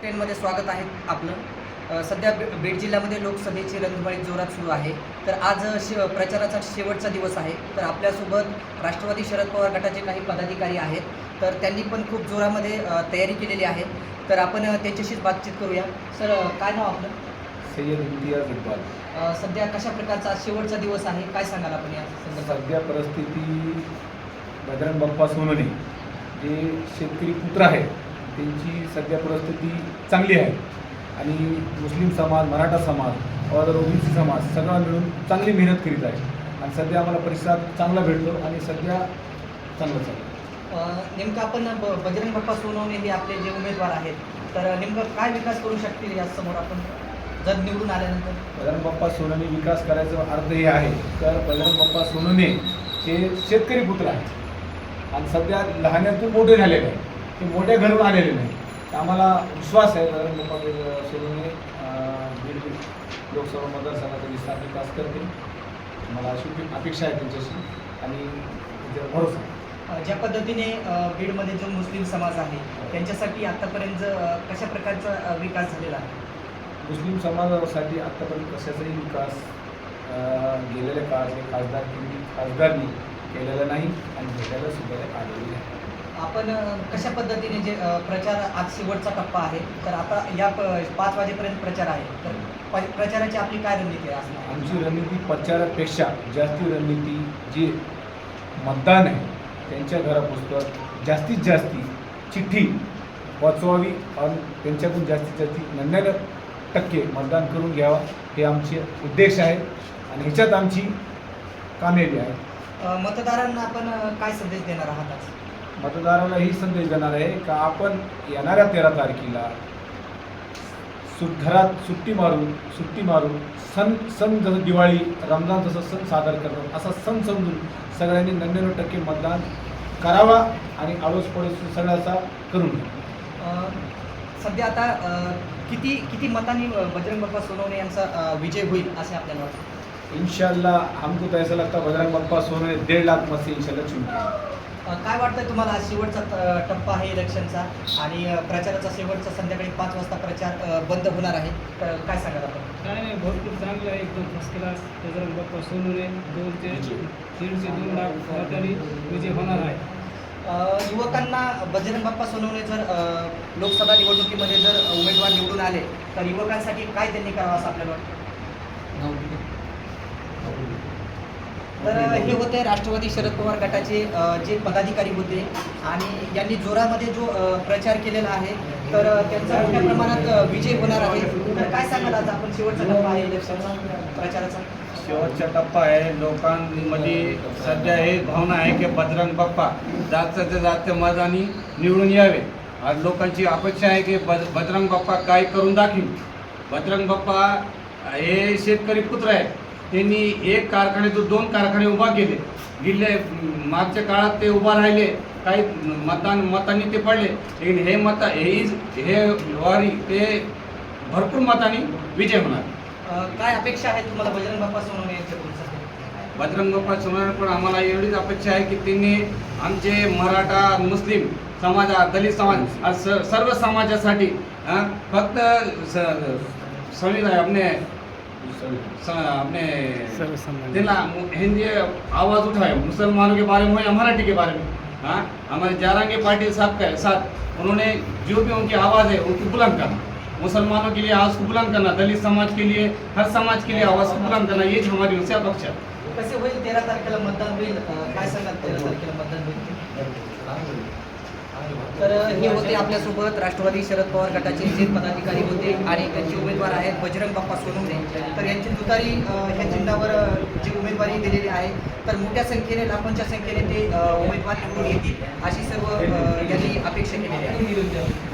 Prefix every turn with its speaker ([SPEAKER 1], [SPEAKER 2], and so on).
[SPEAKER 1] ट्रेनमध्ये स्वागत आहे आपलं. सध्या बी- बीड जिल्ह्यामध्ये लोकसभेची रणधुमाळी जोरात सुरू आहे. तर आज शे प्रचाराचा शेवटचा दिवस आहे. तर आपल्यासोबत राष्ट्रवादी शरद पवार गटाचे काही पदाधिकारी आहेत. तर त्यांनी पण खूप जोरामध्ये तयारी केलेली आहे. तर आपण त्यांच्याशीच बातचीत करूया. सर काय नाव आपलं?
[SPEAKER 2] सय्यद इम्तियाज इक्बाल.
[SPEAKER 1] सध्या कशा प्रकारचा शेवटचा दिवस आहे? काय सांगाल आपण या
[SPEAKER 2] सध्या परिस्थिती बजरंग बाप्पा सोनवणे जे शेतकरी पुत्र आहेत त्यांची सध्या परिस्थिती चांगली आहे. आणि मुस्लिम समाज मराठा समाज और ओबीसी समाज सगळा मिळून चांगली मेहनत करीत आहे. आणि सध्या आम्हाला प्रतिसाद चांगला भेटतो आणि सध्या चांगलं चाललं
[SPEAKER 1] नेमकं आपण ब- बजरंग बाप्पा सोनवणे हे आपले जे उमेदवार आहेत तर नेमकं काय विकास करू शकतील यासमोर आपण जर निवडून आल्यानंतर?
[SPEAKER 2] बजरंग बाप्पा सोनवणे विकास करायचा अर्थ हे आहे. तर बजरंग बाप्पा सोनवणे हे शेतकरी पुत्र आहे आणि सध्या लहान्यातून मोठे झालेले आहे ते मोठ्या घरून आलेले नाही. तर आम्हाला विश्वास आहे वे- सोनवणे अं, बीड लोकसभा मतदारसंघाचा विस्तार विकास करतील. मला अशी अपेक्षा आहे त्यांच्याशी आणि भरोसा
[SPEAKER 1] ज्या पद्धतीने बीडमध्ये जो मुस्लिम समाज आहे त्यांच्यासाठी आतापर्यंत अ, कशा प्रकारचा विकास झालेला आहे?
[SPEAKER 2] मुस्लिम समाजासाठी आत्तापर्यंत कशाचाही विकास गेलेल्या काळातले खासदार खासदारनी केलेला नाही आणि भेटायला सुद्धा आलेली आहे
[SPEAKER 1] आपण कशा पद्धतीने जे प्रचार आज शेवटचा टप्पा आहे तर आता या प पाच वाजेपर्यंत प्रचार आहे. तर प्रचाराची आपली काय रणनीती आहे असणार?
[SPEAKER 2] आमची रणनीती प्रचारापेक्षा जास्ती रणनीती जी मतदान आहे त्यांच्या घरापुस्तक जास्तीत जास्ती चिठ्ठी वाचवावी आणि त्यांच्याकडून जास्तीत जास्ती नव्याण्णव टक्के मतदान करून घ्यावा हे आमचे उद्देश आहे आणि ह्याच्यात आमची कामयाबी आहे.
[SPEAKER 1] मतदारांना आपण काय संदेश देणार आहात
[SPEAKER 2] मतदाराला ही संदेश देणार आहे का आपण येणाऱ्या तेरा तारखेला सुट घरात सुट्टी मारून सुट्टी मारून सण सण जसं दिवाळी रमजान जसं सण सादर करतात असा सण समजून सगळ्यांनी नव्याण्णव टक्के मतदान करावा आणि आडोस पडोस सगळ्याचा करून
[SPEAKER 1] सध्या आता किती किती मतांनी बजरंग बाप्पा सोनवणे यांचा विजय होईल असे आपल्याला वाटतं?
[SPEAKER 2] इंशाल्लाह हमको तो ऐसा लगता बजरंग बप्पा सोने डेढ़ लाख मत से इंशाल्लाह चुनके
[SPEAKER 1] अ, काय वाटतं तुम्हाला आज शेवटचा टप्पा आहे इलेक्शनचा? आणि प्रचाराचा शेवटचा संध्याकाळी पाच वाजता प्रचार बंद होणार आहे. तर काय सांगाल आपण?
[SPEAKER 3] काय नाही भरपूर चांगलं आहे. एकदम फर्स्ट क्लास बजरंग बाप्पा सोनूने दोन ते दीडशे दोन लाख विजय होणार आहे.
[SPEAKER 1] युवकांना बजरंग बाप्पा सोनवणे जर लोकसभा निवडणुकीमध्ये जर उमेदवार निवडून आले तर युवकांसाठी काय त्यांनी करावं असं आपल्याला वाटतं? तर हे होते राष्ट्रवादी शरद पवार गटाचे जे पदाधिकारी होते आणि यांनी जोरामध्ये जो प्रचार केलेला आहे तर त्यांचा मोठ्या प्रमाणात विजय होणार आहे. तर काय सांगाल आता आपण शेवटचा टप्पा आहे इलेक्शनचा प्रचाराचा?
[SPEAKER 4] शेवटचा टप्पा आहे. लोकांमध्ये सध्या हे भावना आहे की बजरंग बाप्पा जातचं जास्त मतांनी निवडून यावे. आज लोकांची अपेक्षा आहे की बज बजरंग बाप्पा काय करून दाखवी बजरंग बाप्पा हे शेतकरी पुत्र आहेत. त्यांनी एक कारखान्यातून दोन कारखाने उभा केले. गेले मागच्या काळात ते उभा राहिले. काही मतदान मतांनी ते पडले. लेकिन हे मत हे हे वारी ते भरपूर मतांनी विजय होणार.
[SPEAKER 1] काय अपेक्षा आहे तुम्हाला बजरंग बाप्पा सोनवणे सध्या?
[SPEAKER 4] बजरंग बाप्पा सोनार पण आम्हाला एवढीच अपेक्षा आहे की त्यांनी आमचे मराठा मुस्लिम समाज दलित समाज सर्व समाजासाठी फक्त संविधान स- अपने हिंदी आवाज उठाए। मुसलमानों के बारे में या मराठी के बारे में? हाँ? हमारे जारंगे पाटिल साहब के साथ उन्होंने जो भी उनकी आवाज़ है उनको बुलंद करना। मुसलमानों के लिए आवाज़ को बुलंद करना दलित समाज के लिए हर समाज के लिए आवाज़ को बुलंद करना ये हमारी उनसे अपेक्षा है।
[SPEAKER 1] कसे होईल तेरा तारखेला मतदान होईल काय सांगाल तेरा तारखेला मतदान होईल तर हे होते आपल्यासोबत राष्ट्रवादी शरद पवार गटाचे जे पदाधिकारी होते आणि त्यांचे उमेदवार आहेत बजरंग बाप्पा सोनवणे. तर यांची दुतारी ह्या चिन्हावर जी उमेदवारी दिलेली आहे तर मोठ्या संख्येने लाखोंच्या संख्येने ते उमेदवार निवडून येतील अशी सर्व यांनी अपेक्षा केलेली आहे.